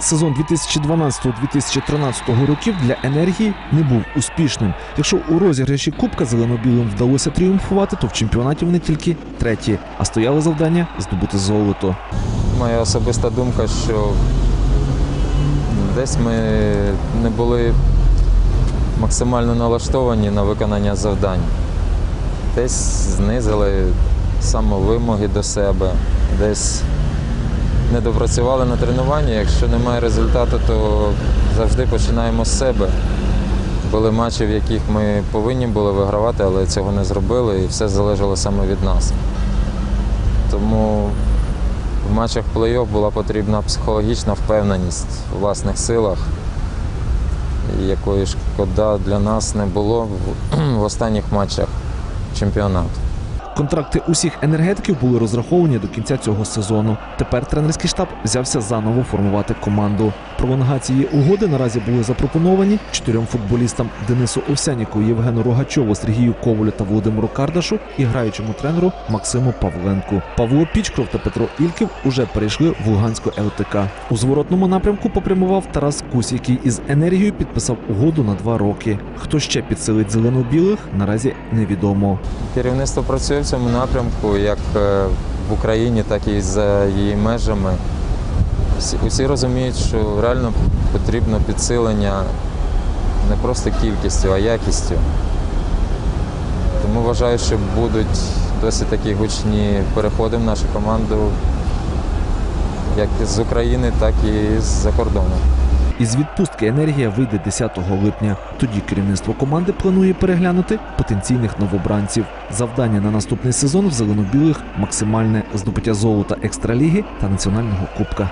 Сезон 2012-2013 років для енергії не був успішним. Якщо у розіграші Кубка зелено-білим вдалося тріумфувати, то в чемпіонаті вони тільки треті, а стояло завдання здобути золото. Моя особиста думка, що десь ми не були максимально налаштовані на виконання завдань. Десь знизили самовимоги до себе, десь не допрацювали на тренуванні. Якщо немає результату, то завжди починаємо з себе. Були матчі, в яких ми повинні були вигравати, але цього не зробили, і все залежало саме від нас. Тому в матчах плей-офф була потрібна психологічна впевненість у власних силах, якої шкода для нас не було в, останніх матчах чемпіонату. Контракти усіх енергетиків були розраховані до кінця цього сезону. Тепер тренерський штаб взявся заново формувати команду. Пролонгації угоди наразі були запропоновані чотирьом футболістам Денису Овсяніку, Євгену Рогачову, Сергію Ковалю та Володимиру Кардашу і граючому тренеру Максиму Павленку. Павло Пічкров та Петро Ільків уже перейшли в Луганську ЛТК. У зворотному напрямку попрямував Тарас Кусь, який із енергією підписав угоду на два роки. Хто ще підсилить зелено-білих, наразі невідомо. Керівництво працює цьому напрямку як е, в Україні, так і за її межами. Усі розуміють, що реально потрібно підсилення не просто кількістю, а якістю. Тому вважаю, що будуть досить такі гучні переходи в нашу команду як з України, так і з-за кордону. Із відпустки енергія вийде 10 липня. Тоді керівництво команди планує переглянути потенційних новобранців. Завдання на наступний сезон в зелено-білих максимальне здобуття золота екстраліги та національного кубка.